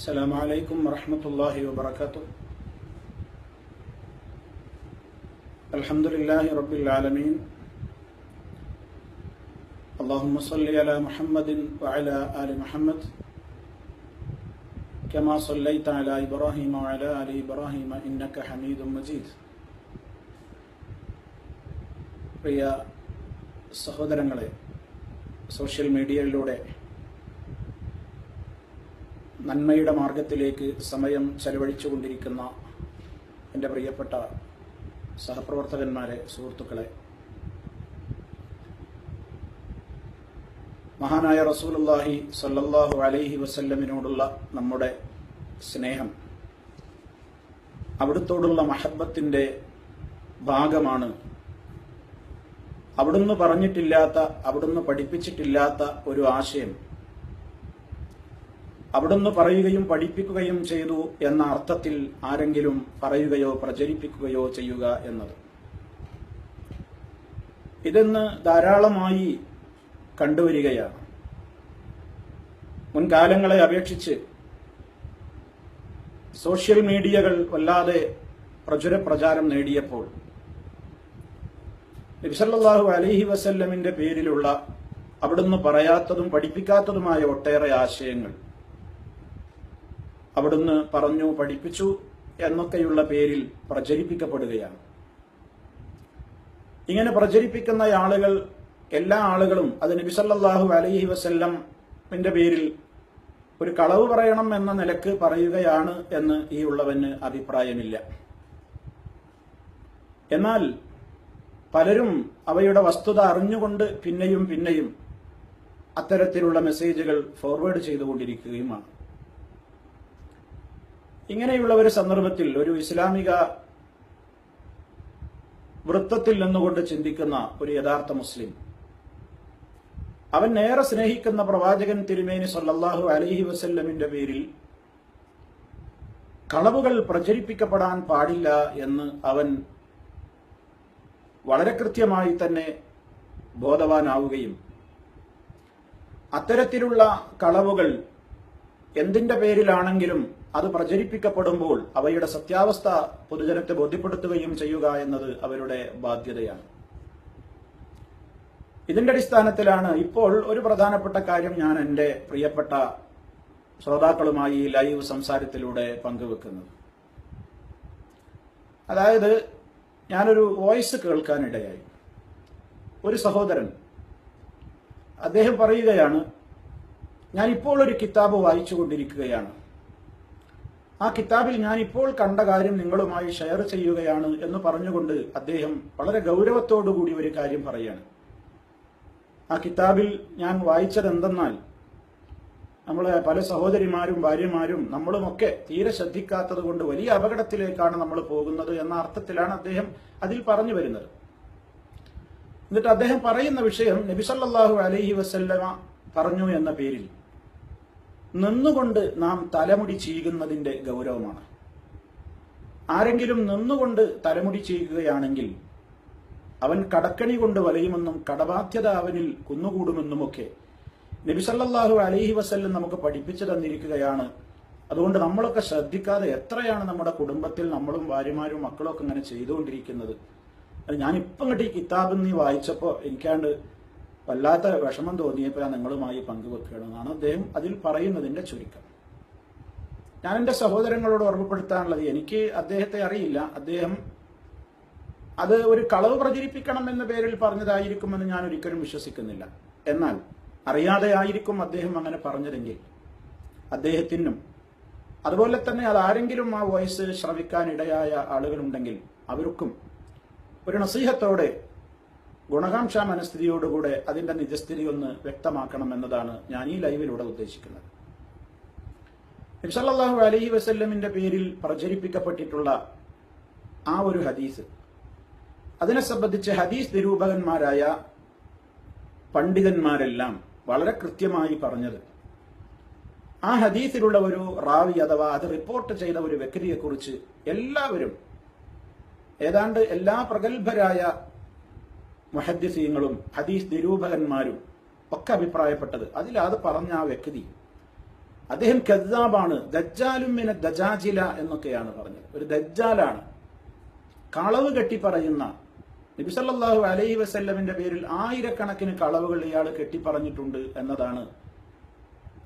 السلام عليكم ورحمة الله وبركاته الحمد لله رب العالمين اللهم صل على محمد وعلى آل محمد كما صليت على إبراهيم وعلى آل إبراهيم إنك حميد مجيد പ്രിയ സഹോദരങ്ങളെ സോഷ്യൽ മീഡിയയിലൂടെ നന്മയുടെ മാർഗത്തിലേക്ക് സമയം ചെലവഴിച്ചുകൊണ്ടിരിക്കുന്ന എന്റെ പ്രിയപ്പെട്ട സഹപ്രവർത്തകന്മാരെ സുഹൃത്തുക്കളെ. മഹാനായ റസൂലുള്ളാഹി സല്ലല്ലാഹു അലൈഹി വസല്ലമിനോടുള്ള നമ്മുടെ സ്നേഹം അവിടുത്തോടുള്ള മഹബത്തിന്റെ ഭാഗമാണ്. അവിടുന്ന് പറഞ്ഞിട്ടില്ലാത്ത അവിടുന്ന് പഠിപ്പിച്ചിട്ടില്ലാത്ത ഒരു ആശയം. അവിടുന്ന് പറയുകയും പഠിപ്പിക്കുകയും ചെയ്തു എന്ന അർത്ഥത്തിൽ ആരെങ്കിലും പറയുകയോ പ്രചരിപ്പിക്കുകയോ ചെയ്യുക എന്നത്. ഇതെന്ന് ധാരാളമായി കണ്ടുവരികയാണ്. മുൻകാലങ്ങളെ അപേക്ഷിച്ച് സോഷ്യൽ മീഡിയകൾ വല്ലാതെ പ്രചുര പ്രചാരം നേടിയപ്പോൾ നബിസല്ലാഹു അലഹി വസല്ലമിന്റെ പേരിലുള്ള അവിടുന്ന് പറയാത്തതും പഠിപ്പിക്കാത്തതുമായ ഒട്ടേറെ ആശയങ്ങൾ അവിടുന്ന് പറഞ്ഞു പഠിപ്പിച്ചു എന്നൊക്കെയുള്ള പേരിൽ പ്രചരിപ്പിക്കപ്പെടുകയാണ്. ഇങ്ങനെ പ്രചരിപ്പിക്കുന്ന ആളുകൾ എല്ലാ ആളുകളും അത് നബിസല്ലാഹു അലൈഹി വസല്ലമിന്റെ പേരിൽ ഒരു കളവ് പറയണം എന്ന നിലയ്ക്ക് പറയുകയാണ് എന്ന് ഈ ഉള്ളവന് അഭിപ്രായമില്ല. എന്നാൽ പലരും അവയുടെ വസ്തുത അറിഞ്ഞുകൊണ്ട് പിന്നെയും പിന്നെയും അത്തരത്തിലുള്ള മെസ്സേജുകൾ ഫോർവേഡ് ചെയ്തുകൊണ്ടിരിക്കുകയുമാണ്. ഇങ്ങനെയുള്ള ഒരു സന്ദർഭത്തിൽ ഒരു ഇസ്ലാമിക വൃത്തത്തിൽ നിന്നുകൊണ്ട് ചിന്തിക്കുന്ന ഒരു യഥാർത്ഥ മുസ്ലിം അവൻ ഏറെ സ്നേഹിക്കുന്ന പ്രവാചകൻ തിരുമേനി സല്ലാഹു അലഹി വസല്ലമിന്റെ പേരിൽ കളവുകൾ പ്രചരിപ്പിക്കപ്പെടാൻ പാടില്ല എന്ന് അവൻ വളരെ കൃത്യമായി തന്നെ ബോധവാനാവുകയും അത്തരത്തിലുള്ള കളവുകൾ എന്തിന്റെ പേരിലാണെങ്കിലും അത് പ്രചരിപ്പിക്കപ്പെടുമ്പോൾ അവയുടെ സത്യാവസ്ഥ പൊതുജനത്തെ ബോധ്യപ്പെടുത്തുകയും ചെയ്യുക എന്നത് അവരുടെ ബാധ്യതയാണ്. ഇതിന്റെ അടിസ്ഥാനത്തിലാണ് ഇപ്പോൾ ഒരു പ്രധാനപ്പെട്ട കാര്യം ഞാൻ എന്റെ പ്രിയപ്പെട്ട ശ്രോതാക്കളുമായി ലൈവ് സംസാരത്തിലൂടെ പങ്കുവെക്കുന്നത്. അതായത് ഞാനൊരു വോയിസ് കേൾക്കാനിടയായി. ഒരു സഹോദരൻ അദ്ദേഹം പറയുകയാണ് ഞാൻ ഇപ്പോൾ ഒരു കിതാബ് വായിച്ചുകൊണ്ടിരിക്കുകയാണ്. ആ കിതാബിൽ ഞാൻ ഇപ്പോൾ കണ്ട കാര്യം നിങ്ങളുമായി ഷെയർ ചെയ്യുകയാണ് എന്ന് പറഞ്ഞുകൊണ്ട് അദ്ദേഹം വളരെ ഗൗരവത്തോടുകൂടി ഒരു കാര്യം പറയാണ് ആ കിതാബിൽ ഞാൻ വായിച്ചത് എന്തെന്നാൽ നമ്മളെ പല സഹോദരിമാരും ഭാര്യമാരും നമ്മളുമൊക്കെ തീരെ ശ്രദ്ധിക്കാത്തത് കൊണ്ട് വലിയ അപകടത്തിലേക്കാണ് നമ്മൾ പോകുന്നത് എന്ന അർത്ഥത്തിലാണ് അദ്ദേഹം അതിൽ പറഞ്ഞു വരുന്നത്. എന്നിട്ട് അദ്ദേഹം പറയുന്ന വിഷയം നബിസല്ലാഹു അലഹി വസല്ലമ പറഞ്ഞു എന്ന പേരിൽ. നിന്നുകൊണ്ട് നാം തലമുടി ചെയ്യുന്നതിന്റെ ഗൗരവമാണ്. ആരെങ്കിലും നിന്നുകൊണ്ട് തലമുടി ചെയ്യുകയാണെങ്കിൽ അവൻ കടക്കണി കൊണ്ട് വലയുമെന്നും കടബാധ്യത അവനിൽ കുന്നുകൂടുമെന്നുമൊക്കെ നബിസല്ലാഹു അലഹി വസല്ലം നമുക്ക് പഠിപ്പിച്ചു തന്നിരിക്കുകയാണ്. അതുകൊണ്ട് നമ്മളൊക്കെ ശ്രദ്ധിക്കാതെ എത്രയാണ് നമ്മുടെ കുടുംബത്തിൽ നമ്മളും ഭാര്യമാരും മക്കളും ഒക്കെ ഇങ്ങനെ ചെയ്തുകൊണ്ടിരിക്കുന്നത്? ഞാനിപ്പം കിട്ടി കിതാബ് നീ വായിച്ചപ്പോൾ എനിക്കാണ്ട് വല്ലാത്ത വിഷമം തോന്നിയപ്പോൾ നിങ്ങളുമായി പങ്കുവെക്കണമെന്നാണ് അദ്ദേഹം അതിൽ പറയുന്നതിന്റെ ചുരുക്കം. ഞാൻ എന്റെ സഹോദരങ്ങളോട് ഓർമ്മപ്പെടുത്താനുള്ളത് എനിക്ക് അദ്ദേഹത്തെ അറിയില്ല. അദ്ദേഹം അത് ഒരു കളവ് പ്രചരിപ്പിക്കണം എന്ന പേരിൽ പറഞ്ഞതായിരിക്കുമെന്ന് ഞാൻ ഒരിക്കലും വിശ്വസിക്കുന്നില്ല. എന്നാൽ അറിയാതെ ആയിരിക്കും അദ്ദേഹം അങ്ങനെ പറഞ്ഞതെങ്കിൽ അദ്ദേഹത്തിനും അതുപോലെ തന്നെ അത് ആരെങ്കിലും ആ വോയിസ് ശ്രവിക്കാൻ ഇടയായ ആളുകളുണ്ടെങ്കിൽ അവർക്കും ഒരു നസീഹത്തോടെ ഗുണകാംക്ഷ മനസ്ഥിതിയോടുകൂടെ അതിന്റെ നിജസ്ഥിതി ഒന്ന് വ്യക്തമാക്കണം എന്നതാണ് ഞാൻ ഈ ലൈവിലൂടെ ഉദ്ദേശിക്കുന്നത്. നബ്സല്ലാഹു അലഹി വസല്ലമിന്റെ പേരിൽ പ്രചരിപ്പിക്കപ്പെട്ടിട്ടുള്ള ആ ഒരു ഹദീസ് അതിനെ സംബന്ധിച്ച് ഹദീസ് നിരൂപകന്മാരായ പണ്ഡിതന്മാരെല്ലാം വളരെ കൃത്യമായി പറഞ്ഞത് ആ ഹദീസിലുള്ള ഒരു റാവി അഥവാ അത് റിപ്പോർട്ട് ചെയ്ത ഒരു വ്യക്തിയെക്കുറിച്ച് എല്ലാവരും ഏതാണ്ട് എല്ലാ പ്രഗത്ഭരായ മുഹദ്ദിസീങ്ങളും ഹദീസ് നിരൂപകന്മാരും ഒക്കെ അഭിപ്രായപ്പെട്ടത്. അതിൽ അത് പറഞ്ഞ ആ വ്യക്തി അദ്ദേഹം കദ്ദാബാണ് ദജ്ജാലും ദജാജില എന്നൊക്കെയാണ് പറഞ്ഞത്. ഒരു ദജ്ജാലാണ്. കളവ് കെട്ടി പറയുന്ന നബിസല്ലാഹു അലൈഹി വസല്ലമിന്റെ പേരിൽ ആയിരക്കണക്കിന് കളവുകൾ ഇയാൾ കെട്ടിപ്പറഞ്ഞിട്ടുണ്ട് എന്നതാണ്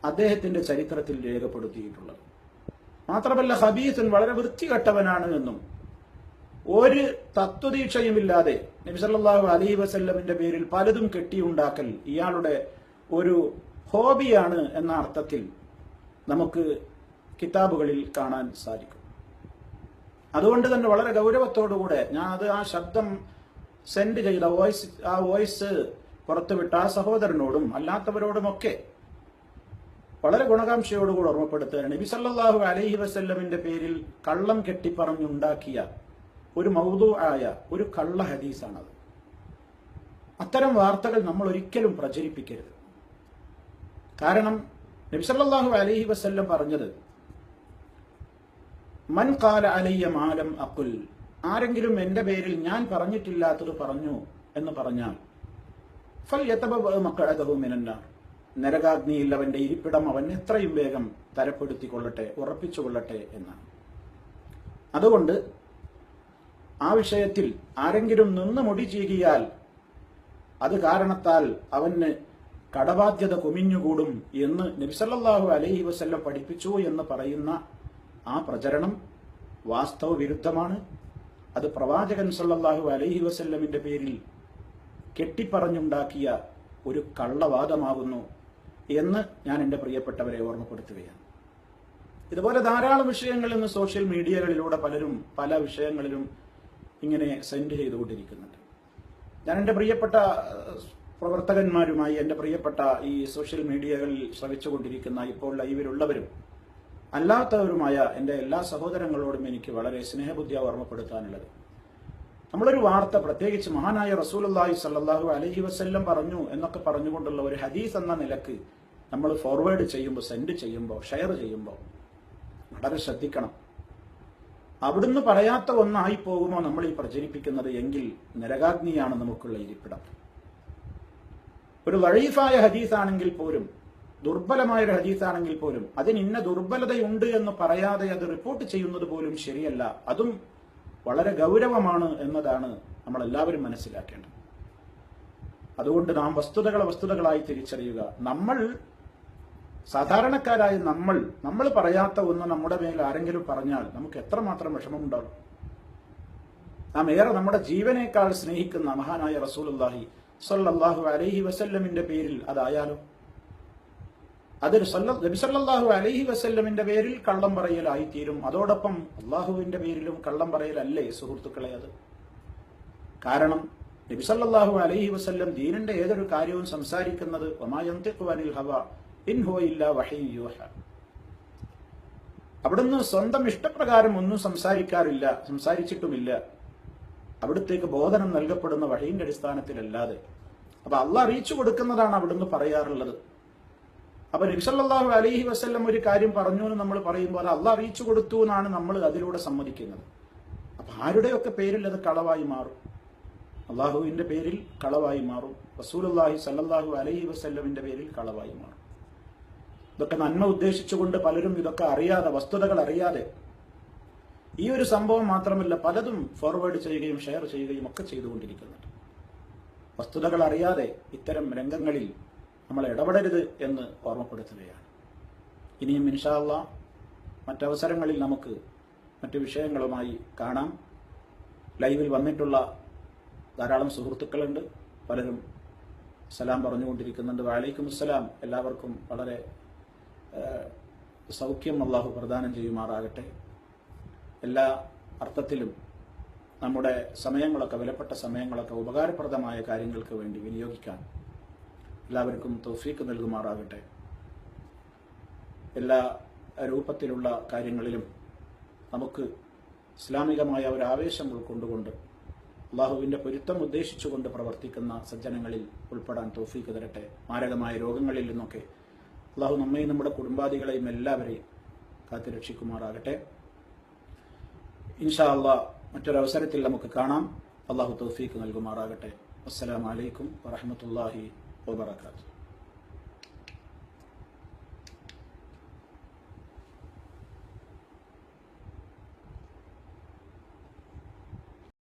അദ്ദേഹത്തിന്റെ ചരിത്രത്തിൽ രേഖപ്പെടുത്തിയിട്ടുള്ളത്. മാത്രമല്ല ഹബീസൻ വളരെ വൃത്തികെട്ടവനാണ് എന്നും ഒരു തത്വദീക്ഷയുമില്ലാതെ നബിസല്ലാഹു അലഹി വസല്ലമിന്റെ പേരിൽ പലതും കെട്ടിയുണ്ടാക്കൽ ഇയാളുടെ ഒരു ഹോബിയാണ് എന്ന അർത്ഥത്തിൽ നമുക്ക് കിതാബുകളിൽ കാണാൻ സാധിക്കും. അതുകൊണ്ട് തന്നെ വളരെ ഗൗരവത്തോടുകൂടെ ഞാൻ അത് ആ ശബ്ദം സെൻഡ് ചെയ്ത വോയിസ് ആ വോയിസ് പുറത്തുവിട്ട ആ സഹോദരനോടും അല്ലാത്തവരോടുമൊക്കെ വളരെ ഗുണകാംക്ഷയോടുകൂടി ഓർമ്മപ്പെടുത്തുകയാണ്. നബി സല്ലല്ലാഹു അലൈഹി വസല്ലമിന്റെ പേരിൽ കള്ളം കെട്ടിപ്പറഞ്ഞുണ്ടാക്കിയ ഒരു മൗതു ആയ ഒരു കള്ള ഹദീസാണത്. അത്തരം വാർത്തകൾ നമ്മൾ ഒരിക്കലും പ്രചരിപ്പിക്കരുത്. കാരണം നബിസല്ലാഹു അലഹി വസ്ല്ലം പറഞ്ഞത് മൻ കാല അലയ്യ മാലം അക്കുൽ ആരെങ്കിലും എന്റെ പേരിൽ ഞാൻ പറഞ്ഞിട്ടില്ലാത്തത് പറഞ്ഞു എന്ന് പറഞ്ഞാൽ ഫൽ മക്കളതവുമിനാർ നരകാഗ്നിയിൽ അവന്റെ ഇരിപ്പിടം അവൻ എത്രയും വേഗം തരപ്പെടുത്തിക്കൊള്ളട്ടെ ഉറപ്പിച്ചുകൊള്ളട്ടെ എന്നാണ്. അതുകൊണ്ട് ആ വിഷയത്തിൽ ആരെങ്കിലും നിന്ന് മുടി ചീകിയാൽ അത് കാരണത്താൽ അവന് കടബാധ്യത കുമിഞ്ഞുകൂടും എന്ന് നബിസല്ലാഹു അലൈഹി വസ്ല്ലം പഠിപ്പിച്ചു എന്ന് പറയുന്ന ആ പ്രചരണം വാസ്തവ വിരുദ്ധമാണ്. അത് പ്രവാചകൻ സല്ലാഹു അലൈഹി വസല്ലമിന്റെ പേരിൽ കെട്ടിപ്പറഞ്ഞുണ്ടാക്കിയ ഒരു കള്ളവാദമാകുന്നു എന്ന് ഞാൻ എന്റെ പ്രിയപ്പെട്ടവരെ ഓർമ്മപ്പെടുത്തുകയാണ്. ഇതുപോലെ ധാരാളം വിഷയങ്ങൾ ഇന്ന് സോഷ്യൽ മീഡിയകളിലൂടെ പലരും പല വിഷയങ്ങളിലും ഇങ്ങനെ സെൻഡ് ചെയ്തുകൊണ്ടിരിക്കുന്നുണ്ട്. ഞാൻ എന്റെ പ്രിയപ്പെട്ട പ്രവർത്തകന്മാരുമായി എന്റെ പ്രിയപ്പെട്ട ഈ സോഷ്യൽ മീഡിയകളിൽ ശ്രവിച്ചുകൊണ്ടിരിക്കുന്ന ഇപ്പോൾ ലൈവിലുള്ളവരും അല്ലാത്തവരുമായ എന്റെ എല്ലാ സഹോദരങ്ങളോടും എനിക്ക് വളരെ സ്നേഹബുദ്ധിയ ഓർമ്മപ്പെടുത്താനുള്ളത്. നമ്മളൊരു വാർത്ത പ്രത്യേകിച്ച് മഹാനായ റസൂലുള്ളാഹി സല്ലാഹു അലഹി വസ്ല്ലം പറഞ്ഞു എന്നൊക്കെ പറഞ്ഞുകൊണ്ടുള്ള ഒരു ഹദീസ് എന്ന നിലയ്ക്ക് നമ്മൾ ഫോർവേഡ് ചെയ്യുമ്പോൾ സെൻഡ് ചെയ്യുമ്പോൾ ഷെയർ ചെയ്യുമ്പോൾ വളരെ ശ്രദ്ധിക്കണം. അവിടുന്ന് പറയാത്ത ഒന്നായി പോകുമോ നമ്മൾ ഈ പ്രചരിപ്പിക്കുന്നത് എങ്കിൽ നരകാഗ്നിയാണ് നമുക്കുള്ള ഇരിപ്പിടം. ഒരു വഴീഫായ ഹദീസാണെങ്കിൽ പോലും ദുർബലമായ ഒരു ഹദീസാണെങ്കിൽ പോലും അതിന് ഇന്ന ദുർബലതയുണ്ട് എന്ന് പറയാതെ അത് റിപ്പോർട്ട് ചെയ്യുന്നത് പോലും ശരിയല്ല. അതും വളരെ ഗൗരവമാണ് എന്നതാണ് നമ്മൾ എല്ലാവരും മനസ്സിലാക്കേണ്ടത്. അതുകൊണ്ട് നാം വസ്തുതകളെ വസ്തുതകളായി തിരിച്ചറിയുക. നമ്മൾ സാധാരണക്കാരായ നമ്മൾ നമ്മൾ പറയാത്ത ഒന്ന് നമ്മുടെ മേൽ ആരെങ്കിലും പറഞ്ഞാൽ നമുക്ക് എത്രമാത്രം വിഷമമുണ്ടാകും. നാം ഏറെ നമ്മുടെ ജീവനേക്കാൾ സ്നേഹിക്കുന്ന മഹാനായ റസൂലുള്ളാഹി സല്ലാഹു അലൈഹി വസല്ലമിന്റെ പേരിൽ അതായാലോ അതൊരു നബി സല്ലാഹു അലൈഹി വസല്ലമിന്റെ പേരിൽ കള്ളം പറയലായി തീരും അതോടൊപ്പം അള്ളാഹുവിന്റെ പേരിലും കള്ളം പറയലല്ലേ സുഹൃത്തുക്കളെ അത്? കാരണം നബി അലഹി അലൈഹി വസല്ലം ദീനിന്റെ ഏതൊരു കാര്യവും സംസാരിക്കുന്നത് വമാ യന്തിഖു അനിൽ ഹവ അവിടുന്ന് സ്വന്തം ഇഷ്ടപ്രകാരം ഒന്നും സംസാരിക്കാറില്ല സംസാരിച്ചിട്ടുമില്ല. അവിടത്തേക്ക് ബോധനം നൽകപ്പെടുന്ന വഴിയുടെ അടിസ്ഥാനത്തിലല്ലാതെ. അപ്പൊ അള്ള അറിയിച്ചു കൊടുക്കുന്നതാണ് അവിടുന്ന് പറയാറുള്ളത്. അപ്പൊ നബിസല്ലാഹു അലഹി വസ്ല്ലം ഒരു കാര്യം പറഞ്ഞു എന്ന് നമ്മൾ പറയുമ്പോൾ അള്ള അറിയിച്ചു കൊടുത്തു എന്നാണ് നമ്മൾ അതിലൂടെ സമ്മതിക്കുന്നത്. അപ്പൊ ആരുടെയൊക്കെ പേരിൽ അത് കളവായി മാറും? അള്ളാഹുവിന്റെ പേരിൽ കളവായി മാറും. റസൂൽ അള്ളാഹി സല്ലാഹു അലഹി വസ്ല്ലമിന്റെ പേരിൽ കളവായി മാറും. ഇതൊക്കെ നന്മ ഉദ്ദേശിച്ചുകൊണ്ട് പലരും ഇതൊക്കെ അറിയാതെ വസ്തുതകൾ അറിയാതെ ഈ ഒരു സംഭവം മാത്രമല്ല പലതും ഫോർവേഡ് ചെയ്യുകയും ഷെയർ ചെയ്യുകയും ഒക്കെ ചെയ്തുകൊണ്ടിരിക്കുന്നുണ്ട്. വസ്തുതകൾ അറിയാതെ ഇത്തരം രംഗങ്ങളിൽ നമ്മൾ ഇടപെടരുത് എന്ന് ഓർമ്മപ്പെടുത്തുകയാണ്. ഇനിയും ഇൻഷാല്ല മറ്റവസരങ്ങളിൽ നമുക്ക് മറ്റു വിഷയങ്ങളുമായി കാണാം. ലൈവിൽ വന്നിട്ടുള്ള ധാരാളം സുഹൃത്തുക്കളുണ്ട്. പലരും സലാം പറഞ്ഞുകൊണ്ടിരിക്കുന്നുണ്ട്. വാലൈക്കും അസ്സലാം എല്ലാവർക്കും വളരെ സൗഖ്യം അള്ളാഹു പ്രദാനം ചെയ്യുമാറാകട്ടെ. എല്ലാ അർത്ഥത്തിലും നമ്മുടെ സമയങ്ങളൊക്കെ വിലപ്പെട്ട സമയങ്ങളൊക്കെ ഉപകാരപ്രദമായ കാര്യങ്ങൾക്ക് വേണ്ടി വിനിയോഗിക്കാൻ എല്ലാവർക്കും തൗഫീക്ക് നൽകുമാറാകട്ടെ. എല്ലാ രൂപത്തിലുള്ള കാര്യങ്ങളിലും നമുക്ക് ഇസ്ലാമികമായ ഒരു ആവേശം ഉൾക്കൊണ്ടുകൊണ്ട് അള്ളാഹുവിന്റെ പൊരുത്തം ഉദ്ദേശിച്ചുകൊണ്ട് പ്രവർത്തിക്കുന്ന സജ്ജനങ്ങളിൽ ഉൾപ്പെടാൻ തോഫീക്ക് തരട്ടെ. മാരകമായ രോഗങ്ങളിൽ നിന്നൊക്കെ അള്ളാഹു നമ്മയും നമ്മുടെ കുടുംബാദികളെയും എല്ലാവരെയും കാത്തുരക്ഷിക്കുമാറാകട്ടെ ഇൻഷാ അള്ളാഹ് മറ്റൊരവസരത്തിൽ നമുക്ക് കാണാം. അള്ളാഹു തൗഫീക്ക് നൽകുമാറാകട്ടെ. അസ്സലാമലൈക്കും വറഹമത്തല്ലാഹി വബർക്കാത്തു